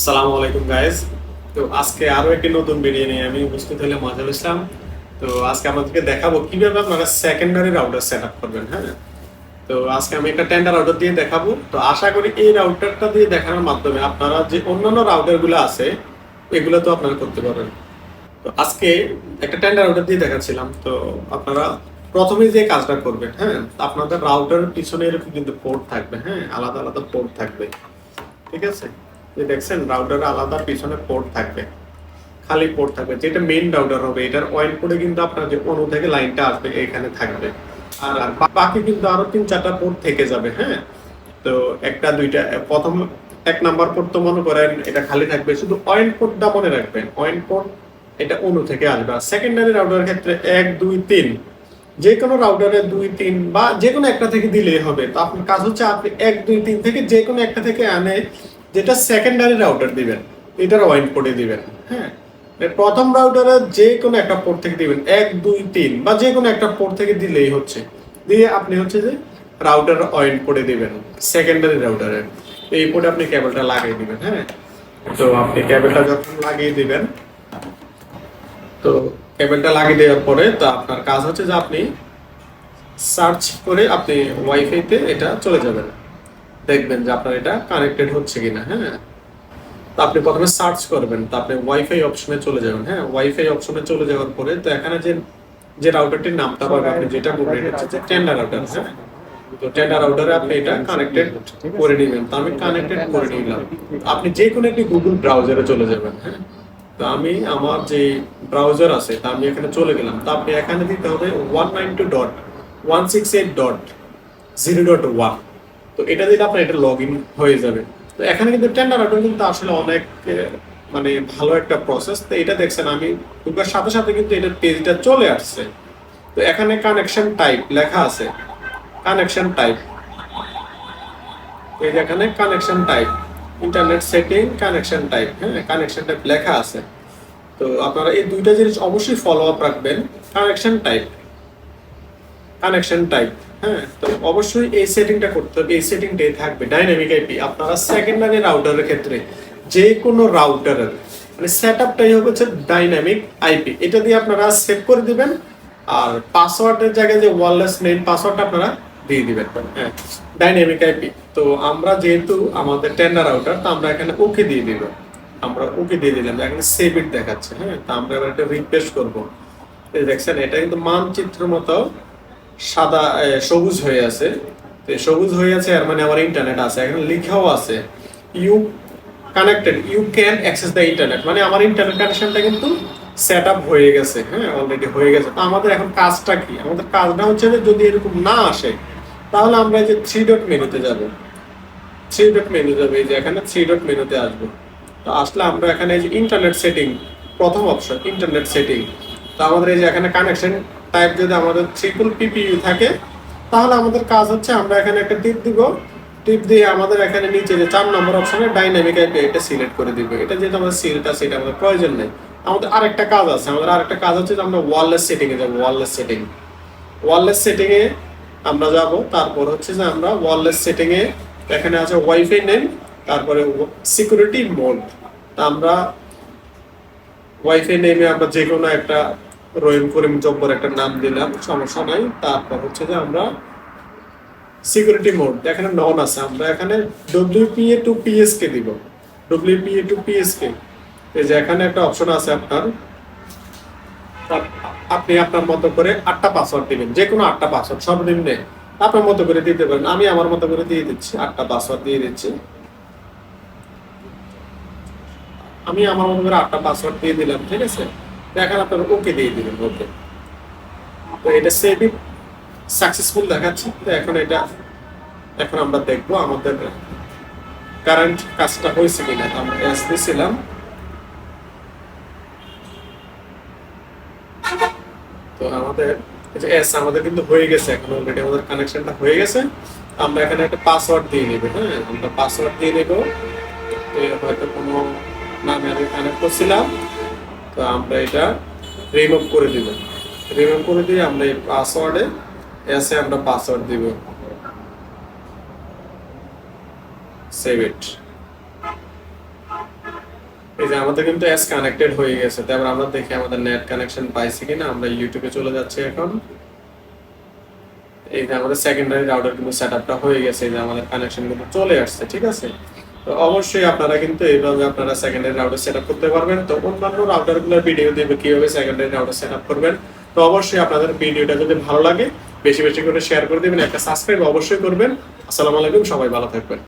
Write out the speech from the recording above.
আসসালামু আলাইকুম গাইজ তো আজকে আরও একটি নতুন ভিডিও নিয়ে আমি উপস্থিত হলে মজা ইসলাম। তো আজকে আপনাদেরকে দেখাবো কীভাবে আপনারা সেকেন্ডারি রাউটার সেট আপ করবেন হ্যাঁ? তো আজকে আমি একটা টেন্ডার রাউটার দিয়ে দেখাবো। তো আশা করি এই রাউটারটা দিয়ে দেখানোর মাধ্যমে আপনারা যে অন্যান্য রাউটারগুলো আছে, এগুলো তো আপনারা করতে পারেন তো আজকে একটা টেন্ডার রাউটার দিয়ে দেখাচ্ছিলাম। তো আপনারা প্রথমে যে কাজটা করবেন হ্যাঁ আপনাদের রাউটার পিছনে এরকম কিন্তু পোর্ট থাকবে হ্যাঁ আলাদা আলাদা পোর্ট থাকবে। ঠিক আছে? যে দেখছেন রাউটার আলাদা পিছনে পোর্ট থাকবে, খালি পোর্ট থাকবে। যেটা মেইন রাউটার হবে, এটার অয়েল পোর্টে কিন্তু আপনার যে অনু থেকে লাইনটা আসবে, এখানে থাকবে। আর আর বাকি কিন্তু আরও তিন চারটা পোর্ট থেকে যাবে হ্যাঁ? তো একটা, দুইটা, প্রথম এক নাম্বার পোর্ট তো মনে করেন এটা খালি থাকবে, শুধু অয়েল পোর্টটা মনে রাখবেন। অয়েল পোর্ট এটা অনু থেকে আসবে। আর সেকেন্ডারি রাউটারের ক্ষেত্রে এক, দুই, তিন, যে কোনো রাউটারে দুই, তিন বা যে কোনো একটা থেকে দিলেই হবে। তো আপনার কাজ হচ্ছে আপনি এক, দুই, তিন থেকে যে কোনো একটা থেকে আনে যেটা সেকেন্ডারি রাউটার দিবেন এটার ওয়াইন পোর্টে দিবেন হ্যাঁ? প্রথম রাউটারে যে কোনো একটা পোর্ট থেকে দিবেন, এক, দুই, তিন, বা যে কোনো একটা পোর্ট থেকে দিলেই হচ্ছে। দিয়ে আপনি হচ্ছে যে রাউটার ওয়াইন পোর্টে দিবেন সেকেন্ডারি রাউটারে এই পোর্টে আপনি কেবলটা লাগিয়ে দিবেন হ্যাঁ? তো আপনি কেবলটা যখন লাগিয়ে দিবেন, তো কেবলটা লাগিয়ে দেওয়ার পরে তো আপনার কাজ হচ্ছে যে আপনি সার্চ করে আপনি ওয়াইফাইতে এটা চলে যাবেন। দেখবেন যে আপনার এটা কানেক্টেড হচ্ছে কিনা হ্যাঁ? তো আপনি প্রথমে সার্চ করবেন, তো আপনি ওয়াইফাই অপশনে চলে যাবেন হ্যাঁ? ওয়াইফাই অপশনে চলে যাওয়ার পরে তো এখানে যে যে রাউটারটির নামটা পাবে আপনি যেটা বলবেন হচ্ছে টেন্ডার রাউটার হ্যাঁ? তো টেন্ডার রাউটারে আপনি এটা কানেক্টেড করে নেবেন, তো আমি কানেক্টেড করে নিলাম। আপনি যে কোনো একটি গুগল ব্রাউজারে চলে যাবেন হ্যাঁ? তো আমি আমার যে ব্রাউজার আছে, তা আমি এখানে চলে গেলাম, তো আপনি এখানে দিতে হবে one nine two dot one six eight dot zero dot one তো এটা দিলে আপনার এটা লগ ইন হয়ে যাবে। তো এখানে কিন্তু টেন্ডার আউটার কিন্তু আসলে অনেক মানে ভালো একটা প্রসেস তো এটা দেখছেন আমি, ঢুকার সাথে সাথে কিন্তু এটার পেজটা চলে আসছে। তো এখানে কানেকশন টাইপ লেখা আছে। কানেকশন টাইপ এই এখানে connection type internet setting connection type হ্যাঁ কানেকশন টাইপ লেখা আছে। তো আপনারা এই দুইটা জিনিস অবশ্যই ফলো আপ রাখবেন। কানেকশন টাইপ কানেকশন টাইপ হ্যাঁ? তো অবশ্যই এই সেটিংটা করতে হবে, এই সেটিংটাই থাকবে ডাইনামিক আইপি আপনারা সেকেন্ডারি রাউটারের ক্ষেত্রে যে কোনো রাউটারের মানে সেট আপটাই হচ্ছে ডাইনামিক আইপি এটা দিয়ে আপনারা সেভ করে দিবেন, আর পাসওয়ার্ডের জায়গায় যে ওয়ারলেস মেইন পাসওয়ার্ডটা আপনারা দিয়ে দিবেন হ্যাঁ ডাইনামিক আইপি তো আমরা যেহেতু আমাদের টেন্ডার রাউটার তো আমরা এখানে ওকে দিয়ে দিব। আমরা ওকে দিয়ে দিলাম এখানে সেভ ইট দেখাচ্ছে হ্যাঁ তো আমরা এবার এটা রিফ্রেশ করব। দেখছেন, এটা কিন্তু মানচিত্র মতো সাদা সবুজ হয়ে আছে। সবুজ হয়ে আছে আর মানে আমার ইন্টারনেট আছে। এখানে লেখাও আছে you connected you can access the internet মানে আমার ইন্টারনেট কানেকশনটা কিন্তু সেট আপ হয়ে গেছে হ্যাঁ অলরেডি হয়ে গেছে। তো আমাদের এখন কাজটা কি? আমাদের কাজটা হচ্ছে যে যদি এরকম না আসে, তাহলে আমরা এই যে থ্রি ডট মেনুতে যাব। থ্রি ডট মেনু যাবে, এই যে এখানে থ্রি ডট মেনুতে আসব। তো আসলে আমরা এখানে এই যে ইন্টারনেট সেটিং প্রথম অপশন ইন্টারনেট সেটিং তো আমাদের এই যে এখানে কানেকশন টাইপ যদি আমাদের ট্রিপল পিপিইউ থাকে, তাহলে আমাদের কাজ হচ্ছে আমরা এখানে একটা টিপ দিব। টিপ দিয়ে আমাদের এখানে নিচে যে চার নম্বর অপশনে ডাইনামিক আইপি এটা সিলেক্ট করে দিব। এটা যেহেতু আমাদের সিলেক্ট আছে, এটা আমাদের প্রয়োজন নেই। আমাদের আরেকটা কাজ আছে। আমাদের আরেকটা কাজ হচ্ছে যে আমরা ওয়ারলেস সেটিং এ যাব ওয়ারলেস সেটিং ওয়ারলেস সেটিং এ আমরা যাব, তারপর হচ্ছে যে আমরা ওয়ারলেস সেটিং এ এখানে আছে ওয়াইফাই নেম তারপরে সিকিউরিটি মোড তা আমরা ওয়াইফাই নেমে আমরা যে কোনো একটা রহিম করিম জব্বর একটা নাম দিলাম, সমস্যা নাই। তারপর হচ্ছে যে আমরা সিকিউরিটি মোড এখানে নন আছে। আমরা এখানে ডব্লিউপিএ টু পিএসকে দিব। ডব্লিউপিএ টু পিএসকে এই যে এখানে একটা অপশন আছে আপনার। আপনি আপনার মতো করে আটটা পাসওয়ার্ড দিবেন। যে কোনো আটটা পাসওয়ার্ড সর্বনিম্নে আপনার মতো করে দিতে পারেন। আমি আমার মতো করে দিয়ে দিচ্ছি, আটটা পাসওয়ার্ড দিয়ে দিচ্ছি। আমি আমার মতো করে আটটা পাসওয়ার্ড দিয়ে দিলাম, ঠিক আছে? এখন আপনার ওকে দিয়ে দিবেন ওকে তো এটা সেভই সাকসেসফুল দেখাচ্ছে, তো এখন এটা, এখন আমরা দেখব আমাদের কারেন্ট কাজটা হয়েছে কিনা। আমরা এস তো আমাদের এস আমাদের কিন্তু হয়ে গেছে, এখন অলরেডি আমাদের কানেকশনটা হয়ে গেছে। আমরা এখানে একটা পাসওয়ার্ড দিয়ে নেব হ্যাঁ? আমরা পাসওয়ার্ড দিয়ে নেব। হয়তো কোনো নামে আমি কানেক্ট করছিলাম। তো আমরা এটা রিমুভ করে দিব। রিমুভ করে দিয়ে আমরা এই পাসওয়ার্ডে এসে আমরা পাসওয়ার্ড দিব। সেভ ইট এই যে আমাদের কিন্তু এস কানেক্টেড হয়ে গেছে। তারপর আমরা দেখি আমাদের নেট কানেকশন পাইছি কিনা। আমরা ইউটিউবে চলে যাচ্ছি এখন। এই যে আমাদের সেকেন্ডারি রাউটার কিন্তু সেটআপটা হয়ে গেছে। এই যে আমাদের কানেকশন কিন্তু চলে আসছে, ঠিক আছে? তো অবশ্যই আপনারা কিন্তু এইভাবে আপনারা সেকেন্ডারি রাউটার সেটআপ করতে পারবেন। তো অন্যান্য রাউটারগুলোর ভিডিও দেবে কীভাবে সেকেন্ডারি রাউটার সেটআপ করবেন। তো অবশ্যই আপনাদের ভিডিওটা যদি ভালো লাগে, বেশি বেশি করে শেয়ার করে দেবেন, একটা সাবস্ক্রাইব অবশ্যই করবেন। আসসালামু আলাইকুম, সবাই ভালো থাকবেন।